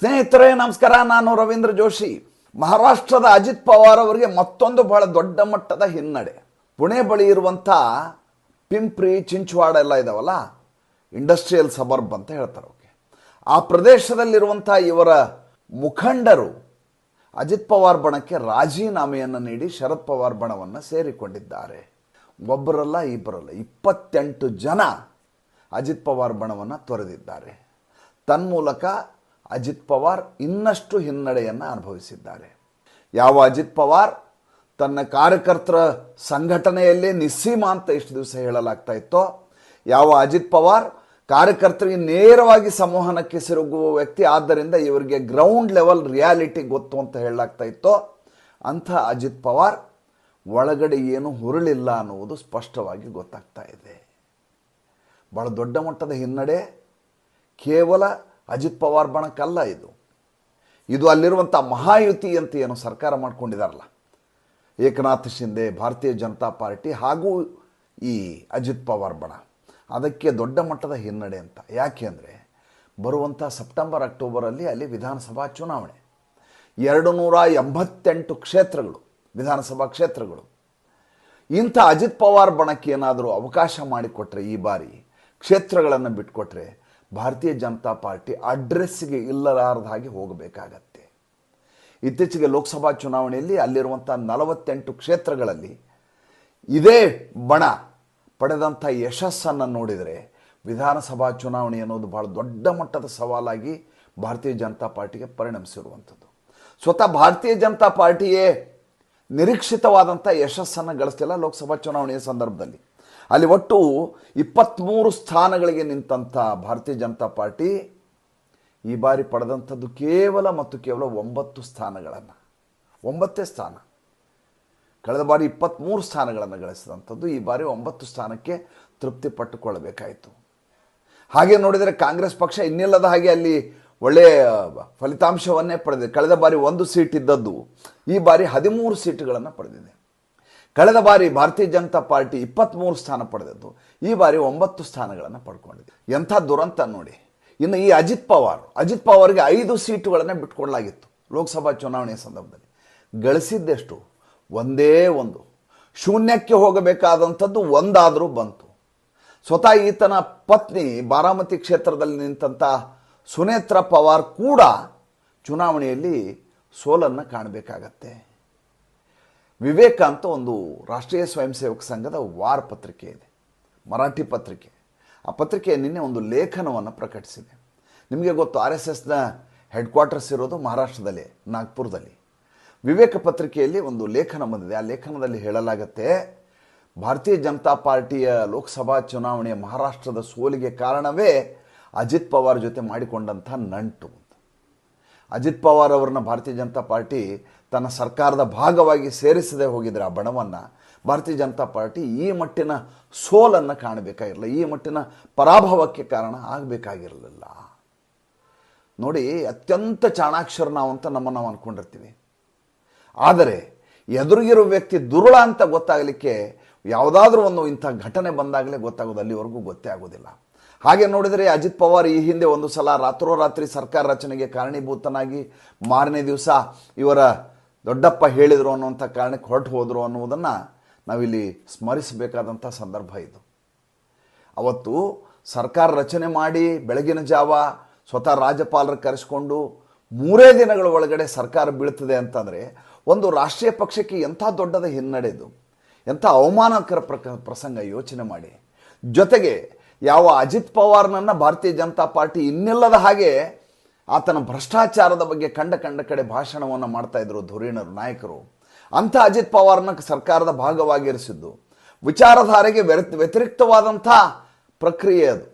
ಸ್ನೇಹಿತರೆ, ನಮಸ್ಕಾರ. ನಾನು ರವೀಂದ್ರ ಜೋಶಿ. ಮಹಾರಾಷ್ಟ್ರದ ಅಜಿತ್ ಪವಾರ್ ಅವರಿಗೆ ಮತ್ತೊಂದು ಬಹಳ ದೊಡ್ಡ ಮಟ್ಟದ ಹಿನ್ನಡೆ. ಪುಣೆ ಬಳಿ ಇರುವಂಥ ಪಿಂಪ್ರಿ, ಚಿಂಚವಾಡ ಎಲ್ಲ ಇದಾವಲ್ಲ? ಇಂಡಸ್ಟ್ರಿಯಲ್ ಸಬರ್ಬ್ ಅಂತ ಹೇಳ್ತಾರೆ ಓಕೆ ಆ ಪ್ರದೇಶದಲ್ಲಿರುವಂಥ ಇವರ ಮುಖಂಡರು ಅಜಿತ್ ಪವಾರ್ ಬಣಕ್ಕೆ ರಾಜೀನಾಮೆಯನ್ನು ನೀಡಿ ಶರದ್ ಪವಾರ್ ಬಣವನ್ನು ಸೇರಿಕೊಂಡಿದ್ದಾರೆ. ಒಬ್ಬರಲ್ಲ ಇಬ್ಬರಲ್ಲ ಇಪ್ಪತ್ತೆಂಟು ಜನ ಅಜಿತ್ ಪವಾರ್ ಬಣವನ್ನು ತೊರೆದಿದ್ದಾರೆ. ತನ್ಮೂಲಕ ಅಜಿತ್ ಪವಾರ್ ಇನ್ನಷ್ಟು ಹಿನ್ನಡೆಯನ್ನು ಅನುಭವಿಸಿದ್ದಾರೆ. ಯಾವ ಅಜಿತ್ ಪವಾರ್ ತನ್ನ ಕಾರ್ಯಕರ್ತರ ಸಂಘಟನೆಯಲ್ಲೇ ನಿಸ್ಸೀಮ ಅಂತ ಇಷ್ಟು ದಿವಸ ಹೇಳಲಾಗ್ತಾ ಇತ್ತೋ, ಯಾವ ಅಜಿತ್ ಪವಾರ್ ಕಾರ್ಯಕರ್ತರಿಗೆ ನೇರವಾಗಿ ಸಂವಹನಕ್ಕೆ ಸಿರುಗುವ ವ್ಯಕ್ತಿ ಆದ್ದರಿಂದ ಇವರಿಗೆ ಗ್ರೌಂಡ್ ಲೆವೆಲ್ ರಿಯಾಲಿಟಿ ಗೊತ್ತು ಅಂತ ಹೇಳಲಾಗ್ತಾ ಇತ್ತೋ, ಅಂಥ ಅಜಿತ್ ಪವಾರ್ ಒಳಗಡೆ ಏನು ಹುರುಳಿಲ್ಲ ಅನ್ನುವುದು ಸ್ಪಷ್ಟವಾಗಿ ಗೊತ್ತಾಗ್ತಾ ಇದೆ. ಭಾಳ ದೊಡ್ಡ ಮಟ್ಟದ ಹಿನ್ನಡೆ, ಕೇವಲ ಅಜಿತ್ ಪವಾರ್ ಬಣಕ್ಕಲ್ಲ ಇದು. ಇದು ಅಲ್ಲಿರುವಂಥ ಮಹಾಯುತಿ ಅಂತ ಏನು ಸರ್ಕಾರ ಮಾಡ್ಕೊಂಡಿದಾರಲ್ಲ. ಏಕನಾಥ್ ಶಿಂದೆ ಭಾರತೀಯ ಜನತಾ ಪಾರ್ಟಿ ಹಾಗೂ ಈ ಅಜಿತ್ ಪವಾರ್ ಬಣ. ಅದಕ್ಕೆ ದೊಡ್ಡ ಮಟ್ಟದ ಹಿನ್ನಡೆ ಅಂತ. ಯಾಕೆ ಅಂದರೆ ಬರುವಂಥ ಸೆಪ್ಟೆಂಬರ್ ಅಕ್ಟೋಬರಲ್ಲಿ ಅಲ್ಲಿ ವಿಧಾನಸಭಾ ಚುನಾವಣೆ. ಎರಡು ನೂರ ಎಂಬತ್ತೆಂಟು ಕ್ಷೇತ್ರಗಳು, ವಿಧಾನಸಭಾ ಕ್ಷೇತ್ರಗಳು. ಇಂಥ ಅಜಿತ್ ಪವಾರ್ ಬಣಕ್ಕೆ ಏನಾದರೂ ಅವಕಾಶ ಮಾಡಿಕೊಟ್ರೆ ಈ ಬಾರಿ, ಕ್ಷೇತ್ರಗಳನ್ನು ಬಿಟ್ಕೊಟ್ರೆ ಭಾರತೀಯ ಜನತಾ ಪಾರ್ಟಿ ಅಡ್ರೆಸ್ಸಿಗೆ ಇಲ್ಲಲಾರದ ಹಾಗೆ ಹೋಗಬೇಕಾಗತ್ತೆ. ಇತ್ತೀಚೆಗೆ ಲೋಕಸಭಾ ಚುನಾವಣೆಯಲ್ಲಿ ಅಲ್ಲಿರುವಂಥ ನಲವತ್ತೆಂಟು ಕ್ಷೇತ್ರಗಳಲ್ಲಿ ಇದೇ ಬಣ ಪಡೆದಂಥ ಯಶಸ್ಸನ್ನು ನೋಡಿದರೆ ವಿಧಾನಸಭಾ ಚುನಾವಣೆ ಅನ್ನೋದು ಭಾಳ ದೊಡ್ಡ ಮಟ್ಟದ ಸವಾಲಾಗಿ ಭಾರತೀಯ ಜನತಾ ಪಾರ್ಟಿಗೆ ಪರಿಣಮಿಸಿರುವಂಥದ್ದು. ಸ್ವತಃ ಭಾರತೀಯ ಜನತಾ ಪಾರ್ಟಿಯೇ ನಿರೀಕ್ಷಿತವಾದಂಥ ಯಶಸ್ಸನ್ನು ಗಳಿಸ್ತಿಲ್ಲ ಲೋಕಸಭಾ ಚುನಾವಣೆಯ ಸಂದರ್ಭದಲ್ಲಿ. ಅಲ್ಲಿ ಒಟ್ಟು ಇಪ್ಪತ್ತ್ಮೂರು ಸ್ಥಾನಗಳಿಗೆ ನಿಂತಂಥ ಭಾರತೀಯ ಜನತಾ ಪಾರ್ಟಿ ಈ ಬಾರಿ ಪಡೆದಂಥದ್ದು ಕೇವಲ ಮತ್ತು ಕೇವಲ ಒಂಬತ್ತು ಸ್ಥಾನಗಳನ್ನು. ಒಂಬತ್ತೇ ಸ್ಥಾನ. ಕಳೆದ ಬಾರಿ ಇಪ್ಪತ್ತ್ಮೂರು ಸ್ಥಾನಗಳನ್ನು ಗಳಿಸಿದಂಥದ್ದು ಈ ಬಾರಿ ಒಂಬತ್ತು ಸ್ಥಾನಕ್ಕೆ ತೃಪ್ತಿ ಪಟ್ಟುಕೊಳ್ಳಬೇಕಾಯಿತು ಹಾಗೆ ನೋಡಿದರೆ ಕಾಂಗ್ರೆಸ್ ಪಕ್ಷ ಇನ್ನಿಲ್ಲದ ಹಾಗೆ ಅಲ್ಲಿ ಒಳ್ಳೆಯ ಫಲಿತಾಂಶವನ್ನೇ ಪಡೆದಿದೆ. ಕಳೆದ ಬಾರಿ ಒಂದು ಸೀಟ್ ಇದ್ದದ್ದು ಈ ಬಾರಿ ಹದಿಮೂರು ಸೀಟುಗಳನ್ನು ಪಡೆದಿದೆ. ಕಳೆದ ಬಾರಿ ಭಾರತೀಯ ಜನತಾ ಪಾರ್ಟಿ ಇಪ್ಪತ್ತ್ಮೂರು ಸ್ಥಾನ ಪಡೆದದ್ದು. ಈ ಬಾರಿ ಒಂಬತ್ತು ಸ್ಥಾನಗಳನ್ನು ಪಡ್ಕೊಂಡಿದೆ. ಎಂಥ ದುರಂತ ನೋಡಿ. ಇನ್ನು ಈ ಅಜಿತ್ ಪವಾರ್, ಅಜಿತ್ ಪವಾರ್ಗೆ ಐದು ಸೀಟುಗಳನ್ನು ಬಿಟ್ಕೊಡಲಾಗಿತ್ತು ಲೋಕಸಭಾ ಚುನಾವಣೆಯ ಸಂದರ್ಭದಲ್ಲಿ. ಗಳಿಸಿದ್ದೆಷ್ಟು? ಒಂದೇ ಒಂದು. ಶೂನ್ಯಕ್ಕೆ ಹೋಗಬೇಕಾದಂಥದ್ದು ಒಂದಾದರೂ ಬಂತು. ಸ್ವತಃ ಈತನ ಪತ್ನಿ ಬಾರಾಮತಿ ಕ್ಷೇತ್ರದಲ್ಲಿ ನಿಂತಹ ಸುನೇತ್ರ ಪವಾರ್ ಕೂಡ ಚುನಾವಣೆಯಲ್ಲಿ ಸೋಲನ್ನು ಕಾಣಬೇಕಾಗತ್ತೆ. ವಿವೇಕ ಅಂತ ಒಂದು ರಾಷ್ಟ್ರೀಯ ಸ್ವಯಂ ಸೇವಕ ಸಂಘದ ವಾರ್ ಪತ್ರಿಕೆ ಇದೆ, ಮರಾಠಿ ಪತ್ರಿಕೆ. ಆ ಪತ್ರಿಕೆ ನಿನ್ನೆ ಒಂದು ಲೇಖನವನ್ನು ಪ್ರಕಟಿಸಿದೆ. ನಿಮಗೆ ಗೊತ್ತು, ಆರ್ ಎಸ್ ಎಸ್ನ ಹೆಡ್ ಕ್ವಾರ್ಟರ್ಸ್ ಇರೋದು ಮಹಾರಾಷ್ಟ್ರದಲ್ಲಿ, ನಾಗ್ಪುರದಲ್ಲಿ. ವಿವೇಕ ಪತ್ರಿಕೆಯಲ್ಲಿ ಒಂದು ಲೇಖನ ಬಂದಿದೆ. ಆ ಲೇಖನದಲ್ಲಿ ಹೇಳಲಾಗತ್ತೆ, ಭಾರತೀಯ ಜನತಾ ಪಾರ್ಟಿಯ ಲೋಕಸಭಾ ಚುನಾವಣೆಯ ಮಹಾರಾಷ್ಟ್ರದ ಸೋಲಿಗೆ ಕಾರಣವೇ ಅಜಿತ್ ಪವಾರ್ ಜೊತೆ ಮಾಡಿಕೊಂಡಂಥ ನಂಟು ಅಜಿತ್ ಪವಾರ್ ಅವರನ್ನ ಭಾರತೀಯ ಜನತಾ ಪಾರ್ಟಿ ತನ್ನ ಸರ್ಕಾರದ ಭಾಗವಾಗಿ ಸೇರಿಸದೆ ಹೋಗಿದ್ರೆ ಆ ಬಣವನ್ನು, ಭಾರತೀಯ ಜನತಾ ಪಾರ್ಟಿ ಈ ಮಟ್ಟಿನ ಸೋಲನ್ನು ಕಾಣಬೇಕಾಗಿರಲಿಲ್ಲ. ಈ ಮಟ್ಟಿನ ಪರಾಭವಕ್ಕೆ ಕಾರಣ ಆಗಬೇಕಾಗಿರಲಿಲ್ಲ. ನೋಡಿ, ಅತ್ಯಂತ ಚಾಣಾಕ್ಷರ ನಾವು ಅಂತ ನಮ್ಮನ್ನು ನಾವು ಅಂದ್ಕೊಂಡಿರ್ತೀವಿ ಆದರೆ ಎದುರಿಗಿರೋ ವ್ಯಕ್ತಿ ದುರುಳ ಅಂತ ಗೊತ್ತಾಗಲಿಕ್ಕೆ ಯಾವುದಾದ್ರೂ ಒಂದು ಇಂಥ ಘಟನೆ ಬಂದಾಗಲೇ ಗೊತ್ತಾಗೋದು ಅಲ್ಲಿವರೆಗೂ ಗೊತ್ತೇ ಆಗೋದಿಲ್ಲ. ಹಾಗೆ ನೋಡಿದರೆ ಅಜಿತ್ ಪವಾರ್ ಈ ಹಿಂದೆ ಒಂದು ಸಲ ರಾತ್ರೋರಾತ್ರಿ ಸರ್ಕಾರ ರಚನೆಗೆ ಕಾರಣೀಭೂತನಾಗಿ ಮಾರನೇ ದಿವಸ ಇವರ ದೊಡ್ಡಪ್ಪ ಹೇಳಿದರು ಅನ್ನುವಂಥ ಕಾರಣಕ್ಕೆ ಹೊರಟು ಹೋದರು ಅನ್ನುವುದನ್ನು ನಾವಿಲ್ಲಿ ಸ್ಮರಿಸಬೇಕಾದಂಥ ಸಂದರ್ಭ ಇದು. ಅವತ್ತು ಸರ್ಕಾರ ರಚನೆ ಮಾಡಿ ಬೆಳಗಿನ ಜಾವ ಸ್ವತಃ ರಾಜ್ಯಪಾಲರು ಕರೆಸಿಕೊಂಡು ಮೂರೇ ದಿನಗಳ ಒಳಗಡೆ ಸರ್ಕಾರ ಬೀಳ್ತದೆ ಅಂತಂದರೆ ಒಂದು ರಾಷ್ಟ್ರೀಯ ಪಕ್ಷಕ್ಕೆ ಎಂಥ ದೊಡ್ಡದ ಹಿನ್ನಡೆದು ಎಂಥ ಅವಮಾನಕರ ಪ್ರಸಂಗ ಯೋಚನೆ ಮಾಡಿ. ಜೊತೆಗೆ ಯಾವ ಅಜಿತ್ ಪವಾರ್ನನ್ನು ಭಾರತೀಯ ಜನತಾ ಪಾರ್ಟಿ ಇನ್ನಿಲ್ಲದ ಹಾಗೆ ಆತನ ಭ್ರಷ್ಟಾಚಾರದ ಬಗ್ಗೆ ಕಂಡ ಕಂಡ ಕಡೆ ಭಾಷಣವನ್ನು ಮಾಡ್ತಾ ಇದ್ರು ಧುರೀಣರು ನಾಯಕರು. ಅಂಥ ಅಜಿತ್ ಪವಾರ್ನ ಸರ್ಕಾರದ ಭಾಗವಾಗಿರಿಸಿದ್ದು. ವಿಚಾರಧಾರೆಗೆ ವ್ಯತ್ ವ್ಯತಿರಿಕ್ತವಾದಂಥ ಪ್ರಕ್ರಿಯೆ ಅದು.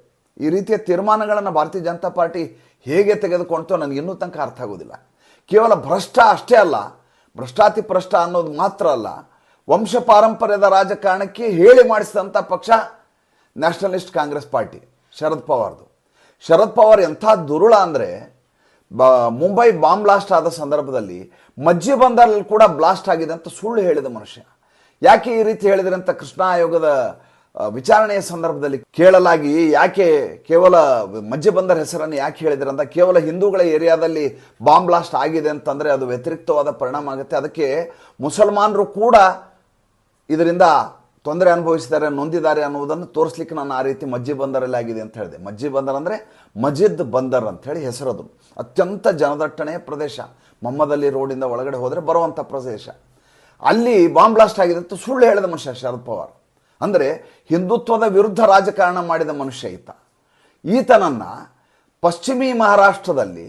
ಈ ರೀತಿಯ ತೀರ್ಮಾನಗಳನ್ನು ಭಾರತೀಯ ಜನತಾ ಪಾರ್ಟಿ ಹೇಗೆ ತೆಗೆದುಕೊಳ್ತೋ ನನಗೆ ಇನ್ನೂ ತನಕ ಅರ್ಥ ಆಗೋದಿಲ್ಲ. ಕೇವಲ ಭ್ರಷ್ಟ ಅಷ್ಟೇ ಅಲ್ಲ, ಭ್ರಷ್ಟಾತಿ ಭ್ರಷ್ಟ ಅನ್ನೋದು ಮಾತ್ರ ಅಲ್ಲ ವಂಶ ಪಾರಂಪರ್ಯದ ರಾಜಕಾರಣಕ್ಕೆ ಹೇಳಿ ಮಾಡಿಸಿದಂಥ ಪಕ್ಷ ನ್ಯಾಷನಲಿಸ್ಟ್ ಕಾಂಗ್ರೆಸ್ ಪಾರ್ಟಿ, ಶರದ್ ಪವಾರ್ದು. ಶರದ್ ಪವಾರ್ ಎಂಥ ದುರುಳ ಅಂದರೆ, ಬ, ಮುಂಬೈ ಬಾಂಬ್ ಬ್ಲಾಸ್ಟ್ ಆದ ಸಂದರ್ಭದಲ್ಲಿ ಮಜ್ಜಿ ಬಂದರಲ್ಲಿ ಕೂಡ ಬ್ಲಾಸ್ಟ್ ಆಗಿದೆ ಅಂತ ಸುಳ್ಳು ಹೇಳಿದ ಮನುಷ್ಯ. ಯಾಕೆ ಈ ರೀತಿ ಹೇಳಿದ್ರೆ ಅಂತ ಕೃಷ್ಣ ಆಯೋಗದ ವಿಚಾರಣೆಯ ಸಂದರ್ಭದಲ್ಲಿ ಕೇಳಲಾಗಿ ಯಾಕೆ ಕೇವಲ ಮಜ್ಜಿ ಬಂದರ್ ಹೆಸರನ್ನು ಯಾಕೆ ಹೇಳಿದ್ರೆ ಅಂತ ಕೇವಲ ಹಿಂದೂಗಳ ಏರಿಯಾದಲ್ಲಿ ಬಾಂಬ್ ಬ್ಲಾಸ್ಟ್ ಆಗಿದೆ ಅಂತಂದರೆ ಅದು ವ್ಯತಿರಿಕ್ತವಾದ ಪರಿಣಾಮ ಆಗುತ್ತೆ. ಅದಕ್ಕೆ ಮುಸಲ್ಮಾನರು ಕೂಡ ಇದರಿಂದ ತೊಂದರೆ ಅನುಭವಿಸಿದ್ದಾರೆ, ನೊಂದಿದ್ದಾರೆ ಅನ್ನುವುದನ್ನು ತೋರಿಸ್ಲಿಕ್ಕೆ ನಾನು ಆ ರೀತಿ ಮಜ್ಜಿ ಬಂದರಲ್ಲಿ ಆಗಿದೆ ಅಂತ ಹೇಳಿದೆ. ಮಜ್ಜಿ ಬಂದರ್ ಅಂದರೆ ಮಜಿದ್ ಬಂದರ್ ಅಂತ ಹೇಳಿ ಹೆಸರದು. ಅತ್ಯಂತ ಜನದಟ್ಟಣೆಯ ಪ್ರದೇಶ. ಮಮ್ಮದಲ್ಲಿ ರೋಡಿಂದ ಒಳಗಡೆ ಹೋದರೆ ಬರುವಂಥ ಪ್ರದೇಶ. ಅಲ್ಲಿ ಬಾಂಬ್ ಬ್ಲಾಸ್ಟ್ ಆಗಿದೆ ಅಂತ ಸುಳ್ಳು ಹೇಳಿದ ಮನುಷ್ಯ ಶರದ್ ಪವಾರ್. ಅಂದರೆ ಹಿಂದುತ್ವದ ವಿರುದ್ಧ ರಾಜಕಾರಣ ಮಾಡಿದ ಮನುಷ್ಯ ಈತ. ಈತನನ್ನು ಪಶ್ಚಿಮಿ ಮಹಾರಾಷ್ಟ್ರದಲ್ಲಿ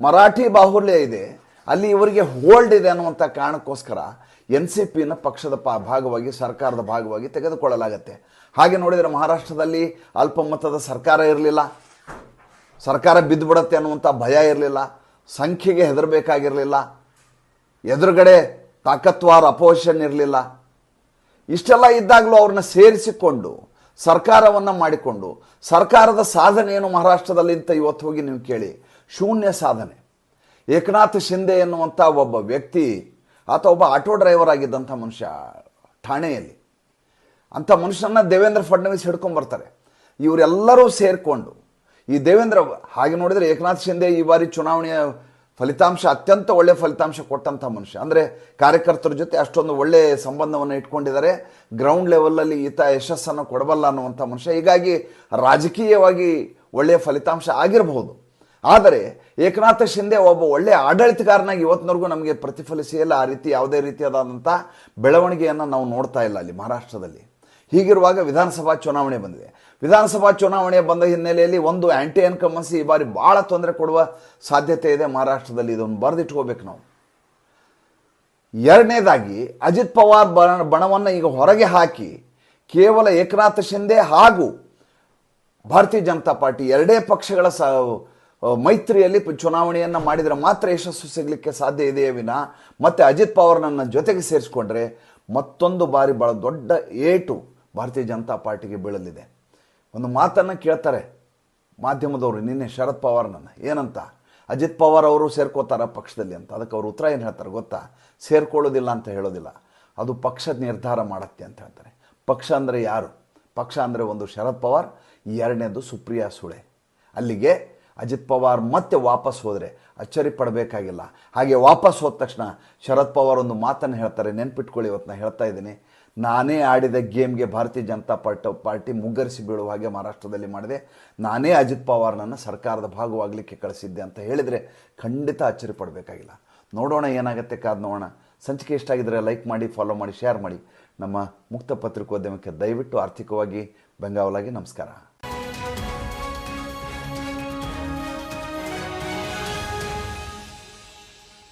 ಮರಾಠಿ ಬಾಹುಲ್ಯ ಇದೆ, ಅಲ್ಲಿ ಇವರಿಗೆ ಹೋಲ್ಡ್ ಇದೆ ಅನ್ನುವಂಥ ಕಾರಣಕ್ಕೋಸ್ಕರ ಎನ್ ಸಿ ಪಿನ ಪಕ್ಷದ ಪ, ಭಾಗವಾಗಿ, ಸರ್ಕಾರದ ಭಾಗವಾಗಿ ತೆಗೆದುಕೊಳ್ಳಲಾಗತ್ತೆ. ಹಾಗೆ ನೋಡಿದರೆ ಮಹಾರಾಷ್ಟ್ರದಲ್ಲಿ ಅಲ್ಪಮತದ ಸರ್ಕಾರ ಇರಲಿಲ್ಲ. ಸರ್ಕಾರ ಬಿದ್ದುಬಿಡತ್ತೆ ಅನ್ನುವಂಥ ಭಯ ಇರಲಿಲ್ಲ. ಸಂಖ್ಯೆಗೆ ಹೆದರಬೇಕಾಗಿರಲಿಲ್ಲ. ಎದುರುಗಡೆ ತಾಕತ್ವಾರ ಅಪೋಸಿಷನ್ ಇರಲಿಲ್ಲ. ಇಷ್ಟೆಲ್ಲ ಇದ್ದಾಗಲೂ ಅವ್ರನ್ನ ಸೇರಿಸಿಕೊಂಡು, ಸರ್ಕಾರವನ್ನು ಮಾಡಿಕೊಂಡು, ಸರ್ಕಾರದ ಸಾಧನೆ ಏನು ಮಹಾರಾಷ್ಟ್ರದಲ್ಲಿ ಅಂತ ಇವತ್ತು ಹೋಗಿ ನೀವು ಕೇಳಿ. ಶೂನ್ಯ ಸಾಧನೆ. ಏಕನಾಥ್ ಶಿಂದೆ ಎನ್ನುವಂಥ ಒಬ್ಬ ವ್ಯಕ್ತಿ ಆತ ಒಬ್ಬ ಆಟೋ ಡ್ರೈವರ್ ಆಗಿದ್ದಂಥ ಮನುಷ್ಯ ಠಾಣೆಯಲ್ಲಿ. ಅಂಥ ಮನುಷ್ಯನ ದೇವೇಂದ್ರ ಫಡ್ನವೀಸ್ ಹಿಡ್ಕೊಂಬರ್ತಾರೆ. ಇವರೆಲ್ಲರೂ ಸೇರಿಕೊಂಡು ಈ ದೇವೇಂದ್ರ ಹಾಗೆ ನೋಡಿದರೆ ಏಕನಾಥ್ ಶಿಂದೆ ಈ ಬಾರಿ ಚುನಾವಣೆಯ ಫಲಿತಾಂಶ, ಅತ್ಯಂತ ಒಳ್ಳೆಯ ಫಲಿತಾಂಶ ಕೊಟ್ಟಂಥ ಮನುಷ್ಯ. ಅಂದರೆ ಕಾರ್ಯಕರ್ತರ ಜೊತೆ ಅಷ್ಟೊಂದು ಒಳ್ಳೆಯ ಸಂಬಂಧವನ್ನು ಇಟ್ಕೊಂಡಿದ್ದಾರೆ. ಗ್ರೌಂಡ್ ಲೆವೆಲಲ್ಲಿ ಈತ ಯಶಸ್ಸನ್ನು ಕೊಡಬಲ್ಲ ಅನ್ನುವಂಥ ಮನುಷ್ಯ. ಹೀಗಾಗಿ ರಾಜಕೀಯವಾಗಿ ಒಳ್ಳೆಯ ಫಲಿತಾಂಶ ಆಗಿರಬಹುದು. ಆದರೆ ಏಕನಾಥ ಶಿಂದೆ ಒಬ್ಬ ಒಳ್ಳೆಯ ಆಡಳಿತಗಾರನಾಗಿ ಇವತ್ತಿನವರೆಗೂ ನಮಗೆ ಪ್ರತಿಫಲಿಸಿ ಇಲ್ಲ ಆ ರೀತಿ ಯಾವುದೇ ರೀತಿಯಾದಂಥ ಬೆಳವಣಿಗೆಯನ್ನು ನಾವು ನೋಡ್ತಾ ಇಲ್ಲ ಅಲ್ಲಿ ಮಹಾರಾಷ್ಟ್ರದಲ್ಲಿ. ಹೀಗಿರುವಾಗ ವಿಧಾನಸಭಾ ಚುನಾವಣೆ ಬಂದಿದೆ. ವಿಧಾನಸಭಾ ಚುನಾವಣೆ ಬಂದ ಹಿನ್ನೆಲೆಯಲ್ಲಿ ಒಂದು ಆ್ಯಂಟಿ ಎನ್ಕಮನ್ಸಿ ಈ ಬಾರಿ ಭಾಳ ತೊಂದರೆ ಕೊಡುವ ಸಾಧ್ಯತೆ ಇದೆ ಮಹಾರಾಷ್ಟ್ರದಲ್ಲಿ. ಇದನ್ನು ಬರೆದಿಟ್ಕೋಬೇಕು ನಾವು. ಎರಡನೇದಾಗಿ ಅಜಿತ್ ಪವಾರ್ ಬಣ, ಬಣವನ್ನು ಈಗ ಹೊರಗೆ ಹಾಕಿ ಕೇವಲ ಏಕನಾಥ ಶಿಂದೆ ಹಾಗೂ ಭಾರತೀಯ ಜನತಾ ಪಾರ್ಟಿ ಎರಡೇ ಪಕ್ಷಗಳ ಸ ಮೈತ್ರಿಯಲ್ಲಿ ಚುನಾವಣೆಯನ್ನು ಮಾಡಿದರೆ ಮಾತ್ರ ಯಶಸ್ಸು ಸಿಗಲಿಕ್ಕೆ ಸಾಧ್ಯ ಇದೆಯೇ ವಿನ? ಮತ್ತು ಅಜಿತ್ ಪವಾರ್ನನ್ನು ಜೊತೆಗೆ ಸೇರಿಸ್ಕೊಂಡ್ರೆ ಮತ್ತೊಂದು ಬಾರಿ ಭಾಳ ದೊಡ್ಡ ಏಟು ಭಾರತೀಯ ಜನತಾ ಪಾರ್ಟಿಗೆ ಬೀಳಲಿದೆ. ಒಂದು ಮಾತನ್ನು ಕೇಳ್ತಾರೆ ಮಾಧ್ಯಮದವರು, ನಿನ್ನೆ ಶರದ್ ಪವಾರ್ನನ್ನು ಏನಂತ? ಅಜಿತ್ ಪವಾರ್ ಅವರು ಸೇರ್ಕೋತಾರ ಪಕ್ಷದಲ್ಲಿ ಅಂತ. ಅದಕ್ಕೆ ಅವರು ಉತ್ತರ ಏನು ಹೇಳ್ತಾರೆ ಗೊತ್ತಾ? ಸೇರ್ಕೊಳ್ಳೋದಿಲ್ಲ ಅಂತ ಹೇಳೋದಿಲ್ಲ. ಅದು ಪಕ್ಷದ ನಿರ್ಧಾರ ಮಾಡತ್ತೆ ಅಂತ ಹೇಳ್ತಾರೆ. ಪಕ್ಷ ಅಂದರೆ ಯಾರು? ಪಕ್ಷ ಅಂದರೆ ಒಂದು ಶರದ್ ಪವಾರ್, ಎರಡನೇದು ಸುಪ್ರಿಯಾ ಸುಳೆ. ಅಲ್ಲಿಗೆ ಅಜಿತ್ ಪವಾರ್ ಮತ್ತೆ ವಾಪಸ್ ಹೋದರೆ ಅಚ್ಚರಿ ಪಡಬೇಕಾಗಿಲ್ಲ. ಹಾಗೆ ವಾಪಸ್ ಹೋದ ತಕ್ಷಣ ಶರದ್ ಪವಾರ್ ಒಂದು ಮಾತನ್ನು ಹೇಳ್ತಾರೆ, ನೆನ್ಪಿಟ್ಕೊಳ್ಳಿ ಇವತ್ತು ನಾನು ಹೇಳ್ತಾ ಇದ್ದೀನಿ. ನಾನೇ ಆಡಿದ ಗೇಮ್ಗೆ ಭಾರತೀಯ ಜನತಾ ಪಾರ್ಟಿ ಪಾರ್ಟಿ ಮುಗ್ಗರಿಸಿ ಬೀಳುವ ಹಾಗೆ ಮಹಾರಾಷ್ಟ್ರದಲ್ಲಿ ಮಾಡಿದೆ. ನಾನೇ ಅಜಿತ್ ಪವಾರ್ನನ್ನು ಸರ್ಕಾರದ ಭಾಗವಾಗಲಿಕ್ಕೆ ಕಳಿಸಿದ್ದೆ ಅಂತ ಹೇಳಿದರೆ ಖಂಡಿತ ಅಚ್ಚರಿ ಪಡಬೇಕಾಗಿಲ್ಲ. ನೋಡೋಣ ಏನಾಗುತ್ತೆ ಕಾದ್ ನೋಡೋಣ. ಸಂಚಿಕೆ ಇಷ್ಟ ಆಗಿದ್ರೆ ಲೈಕ್ ಮಾಡಿ ಫಾಲೋ ಮಾಡಿ ಶೇರ್ ಮಾಡಿ. ನಮ್ಮ ಮುಕ್ತ ಪತ್ರಿಕೋದ್ಯಮಕ್ಕೆ ದಯವಿಟ್ಟು ಆರ್ಥಿಕವಾಗಿ ಬೆಂಗಾವಲಾಗಿ ನಮಸ್ಕಾರ.